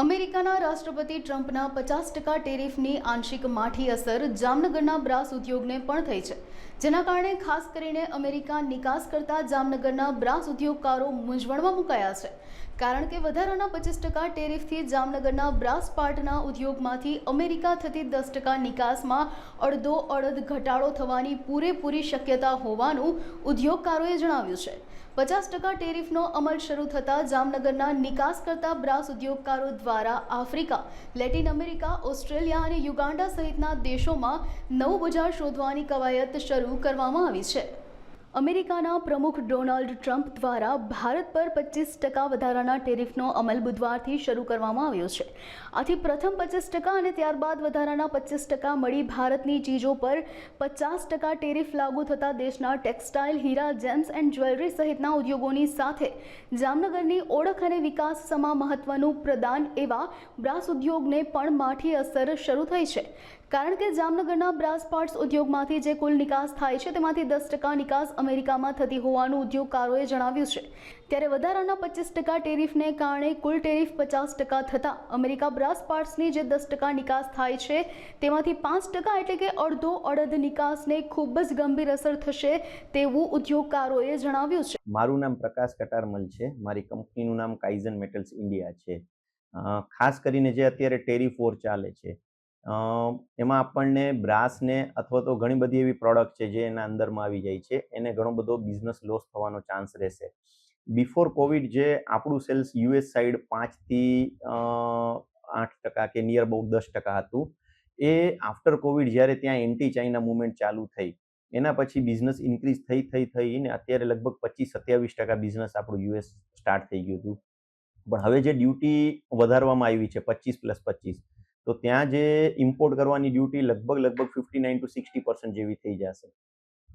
અમેરિકાના રાષ્ટ્રપતિ ટ્રમ્પના પચાસ ટકા ટેરિફની આંશિક માઠી અસર જામનગરના બ્રાસ ઉદ્યોગને પણ થઈ છે, જેના કારણે ખાસ કરીને અમેરિકા નિકાસ કરતા જામનગરના બ્રાસ ઉદ્યોગકારો મૂંઝવણમાં મુકાયા છે. કારણ કે વધારાના પચીસ ટકા ટેરિફથી જામનગરના બ્રાસ પાર્ટના ઉદ્યોગમાંથી અમેરિકા થતી દસ ટકા નિકાસમાં અડધો અડધ ઘટાડો થવાની પૂરેપૂરી શક્યતા હોવાનું ઉદ્યોગકારોએ જણાવ્યું છે. પચાસ ટકા ટેરિફનો અમલ શરૂ થતાં જામનગરના નિકાસ કરતા બ્રાસ ઉદ્યોગકારો દ્વારા આફ્રિકા, લેટિન અમેરિકા, ઓસ્ટ્રેલિયા અને યુગાન્ડા સહિતના દેશોમાં નવું બજાર શોધવાની કવાયત શરૂ કરવામાં આવી છે. અમેરિકાના પ્રમુખ ડોનાલ્ડ ટ્રમ્પ દ્વારા ભારત પર પચીસ ટકા વધારાના ટેરિફનો અમલ બુધવારથી શરૂ કરવામાં આવ્યો છે. આથી પ્રથમ પચીસ ટકા અને ત્યારબાદ વધારાના પચીસ ટકા મળી ભારતની ચીજો પર પચાસ ટકા ટેરિફ લાગુ થતાં દેશના ટેક્સટાઇલ, હીરા, જેમ્સ એન્ડ જ્વેલરી સહિતના ઉદ્યોગોની સાથે જામનગરની ઓળખ અને વિકાસ સમા મહત્વનું પ્રદાન એવા બ્રાસ ઉદ્યોગને પણ માઠી અસર શરૂ થઈ છે. કારણ કે જામનગરના બ્રાસ પાર્ટ્સ ઉદ્યોગમાંથી જે કુલ નિકાસ થાય છે, તેમાંથી દસ ટકા નિકાસ અમેરિકામાં થતી હોવાનું ઉદ્યોગકારોએ જણાવ્યું છે. ત્યારે વધારાના પચીસ ટકા ટેરિફને કારણે કુલ ટેરિફ પચાસ ટકા થતાં અમેરિકા બ્રાસ પાર્ટ્સની જે દસ ટકા નિકાસ થાય છે, તેમાંથી પાંચ ટકા એટલે કે અડધો અડધ નિકાસને ખૂબ જ ગંભીર અસર થશે તેવું ઉદ્યોગકારોએ જણાવ્યું છે. મારું નામ પ્રકાશ કટારમલ છે. મારી કંપનીનું નામ કાઇઝન મેટલ્સ ઇન્ડિયા છે. ખાસ કરીને જે અત્યારે ટેરિફ વોર ચાલે છે એમાં આપણને બ્રાસને અથવા તો ઘણી બધી એવી પ્રોડક્ટ છે જે એના અંદરમાં આવી જાય છે. એને ઘણો બધો બિઝનેસ લોસ થવાનો ચાન્સ રહેશે. બિફોર કોવિડ જે આપણું સેલ્સ યુએસ સાઈડ પાંચથી આઠ ટકા કે નિયર અબાઉટ દસ ટકા હતું. એ આફ્ટર કોવિડ જ્યારે ત્યાં એન્ટી ચાઇના મુવમેન્ટ ચાલુ થઈ, એના પછી બિઝનેસ ઇન્ક્રીઝ થઈ થઈ, થઈને અત્યારે લગભગ પચીસ સત્યાવીસ ટકા બિઝનેસ આપણું યુએસ સ્ટાર્ટ થઈ ગયું હતું. પણ હવે જે ડ્યુટી વધારવામાં આવી છે પચીસ પ્લસ પચીસ તો ત્યાં જે ઇમ્પોર્ટ કરવાની ડ્યુટી લગભગ લગભગ fifty nine to sixty percent જેવી થઈ જશે.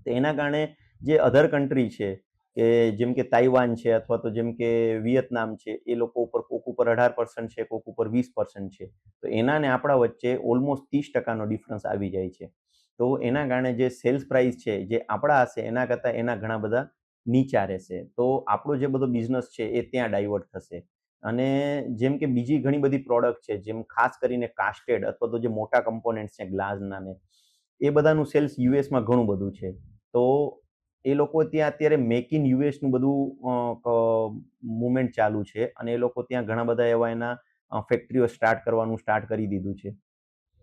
તો એના કારણે જે અધર કન્ટ્રી છે, કે જેમ કે તાઇવાન છે અથવા તો જેમ કે વિયેતનામ છે, એ લોકો ઉપર કોક ઉપર અઢાર પર્સન્ટ છે, કોક ઉપર વીસ પર્સન્ટ છે. તો એના ને આપણા વચ્ચે ઓલમોસ્ટ ત્રીસ ટકાનો ડિફરન્સ આવી જાય છે. તો એના કારણે જે સેલ્સ પ્રાઇસ છે, જે આપણા હશે, એના કરતાં એના ઘણા બધા નીચા રહેશે. તો આપણો જે બધો બિઝનેસ છે, એ ત્યાં ડાયવર્ટ થશે. અને જેમ કે બીજી ઘણી બધી પ્રોડક્ટ છે, જેમ ખાસ કરીને કાસ્ટેડ અથવા તો જે મોટા કમ્પોનન્ટ્સ છે ગ્લાસના ને એ બધાનું સેલ્સ યુએસમાં ઘણું બધું છે. તો એ લોકો ત્યાં અત્યારે મેક ઇન યુએસનું બધું મુવમેન્ટ ચાલુ છે અને એ લોકો ત્યાં ઘણા બધા એવા એના ફેક્ટરીઓ સ્ટાર્ટ કરવાનું સ્ટાર્ટ કરી દીધું છે.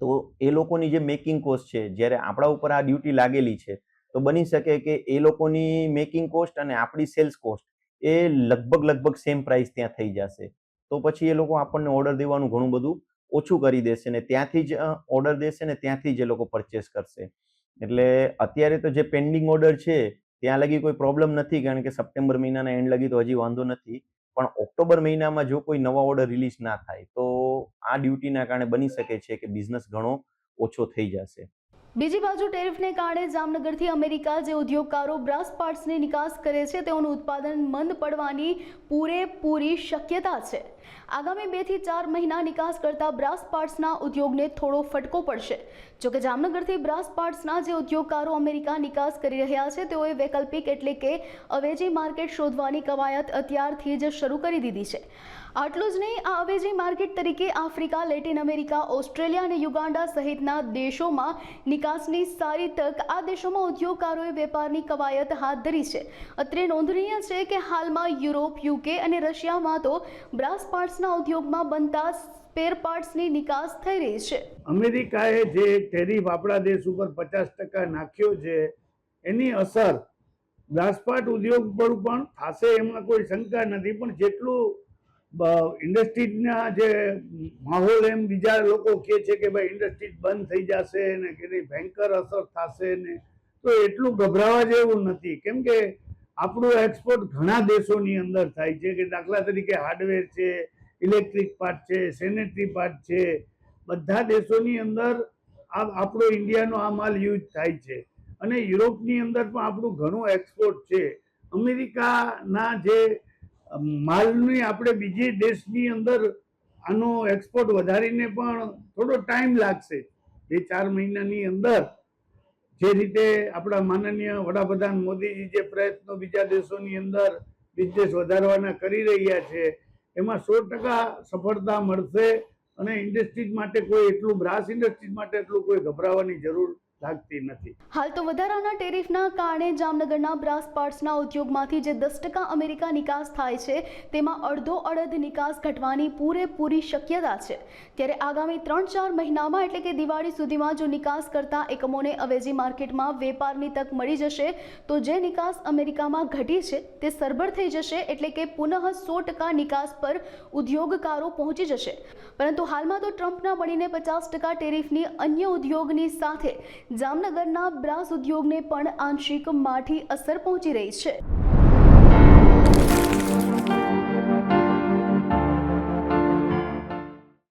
તો એ લોકોની જે મેકિંગ કોસ્ટ છે, જ્યારે આપણા ઉપર આ ડ્યુટી લાગેલી છે, તો બની શકે કે એ લોકોની મેકિંગ કોસ્ટ અને આપણી સેલ્સ કોસ્ટ એ લગભગ લગભગ સેમ પ્રાઇસ ત્યાં થઈ જશે. તો પછી એ લોકો આપણને ઓર્ડર દેવાનું ઘણું બધું ઓછું કરી દેશે ને ત્યાંથી જ ઓર્ડર દેશે ને ત્યાંથી જ એ લોકો પરચેસ કરશે. એટલે અત્યારે તો જે પેન્ડિંગ ઓર્ડર છે, ત્યાં લગી કોઈ પ્રોબ્લેમ નથી કારણ કે સપ્ટેમ્બર મહિનાના એન્ડ લગી તો હજી વાંધો નથી. પણ ઓક્ટોબર મહિનામાં જો કોઈ નવા ઓર્ડર રિલીઝ ના થાય, તો આ ડ્યુટીના કારણે બની શકે છે કે બિઝનેસ ઘણો ઓછો થઈ જશે. બીજી બાજુ ટેરિફને કારણે જામનગરથી અમેરિકા જે ઉદ્યોગકારો બ્રાસ પાર્ટ્સની નિકાસ કરે છે, તેઓનું ઉત્પાદન મંદ પડવાની પૂરેપૂરી શક્યતા છે. આગામી બેથી ચાર મહિના નિકાસ કરતા બ્રાસ પાર્ટ્સના ઉદ્યોગને થોડો ફટકો પડશે. જોકે જામનગરથી બ્રાસ પાર્ટ્સના જે ઉદ્યોગકારો અમેરિકા નિકાસ કરી રહ્યા છે, તેઓએ વૈકલ્પિક એટલે કે અવેજી માર્કેટ શોધવાની કવાયત અત્યારથી જ શરૂ કરી દીધી છે. આટલું જ નહીં, આ અવેજી માર્કેટ તરીકે આફ્રિકા, લેટિન અમેરિકા, ઓસ્ટ્રેલિયા અને યુગાન્ડા સહિતના દેશોમાં નિકાસની સારી તક આ દેશોમાં ઉદ્યોગકારોએ વેપારની કવાયત હાથ ધરી છે. અત્રે નોંધનીય છે કે હાલમાં યુરોપ, યુકે અને રશિયામાં તો બ્રાસ પાર્ટ્સના ઉદ્યોગમાં બનતા સ્પેર પાર્ટ્સની નિકાસ થઈ રહી છે. અમેરિકાએ જે ટેરિફ આપણા દેશ ઉપર પચાસ ટકા નાખ્યો છે, એની અસર ગ્લાસપાટ ઉદ્યોગ પર પણ થશે એમાં કોઈ શંકા નથી, પણ જેટલું ઇન્ડસ્ટ્રીના જે માહોલ એમ બીજા લોકો કહે છે કે ભાઈ ઇન્ડસ્ટ્રી બંધ થઈ જશે ને કે નહીં ભયંકર અસર થશે ને, તો એટલું ગભરાવા જેવું નથી. કેમ કે આપણું એક્સપોર્ટ ઘણા દેશોની અંદર થાય છે કે દાખલા તરીકે હાર્ડવેર છે ઇલેક્ટ્રિક પાર્ટ છે સેનેટરી પાર્ટ છે, બધા દેશોની અંદર આ આપણો ઇન્ડિયાનો આ માલ યુઝ થાય છે. અને યુરોપની અંદર પણ આપણું ઘણું એક્સપોર્ટ છે. અમેરિકાના જે માલની આપણે બીજી દેશની અંદર આનો એક્સપોર્ટ વધારીને પણ થોડો ટાઈમ લાગશે. બે ચાર મહિનાની અંદર જે રીતે આપણા માનનીય વડાપ્રધાન મોદીજી જે પ્રયત્નો બીજા દેશોની અંદર બિઝનેસ વધારવાના કરી રહ્યા છે, એમાં સો ટકા સફળતા મળશે અને ઇન્ડસ્ટ્રીઝ માટે કોઈ એટલું બ્રાસ ઇન્ડસ્ટ્રીઝ માટે એટલું કોઈ ગભરાવાની જરૂર લાગતી નથી. હાલ તો વધારાના ટેરિફના કારણે જામનગરના બ્રાસ પાર્ટ્સના ઉદ્યોગમાંથી જે દસ ટકા અમેરિકા નિકાસ થાય છે, તેમાં અડધો અડધ નિકાસ ઘટવાની પૂરેપૂરી શક્યતા છે. ત્યારે આગામી ત્રણ ચાર મહિનામાં એટલે કે દિવાળી સુધીમાં જો નિકાસ કરતા એકમોને અવેજી માર્કેટમાં વેપારની તક મળી જશે, તો જે નિકાસ અમેરિકામાં ઘટી છે, તે સરભર થઈ જશે એટલે કે પુનઃ સો ટકા નિકાસ પર ઉદ્યોગકારો પહોંચી જશે. પરંતુ હાલમાં તો ટ્રમ્પના મળીને પચાસ ટકા ટેરિફની અન્ય ઉદ્યોગની સાથે જામનગરના બ્રાસ ઉદ્યોગને પણ આંશિક માઠી અસર પહોંચી રહી છે.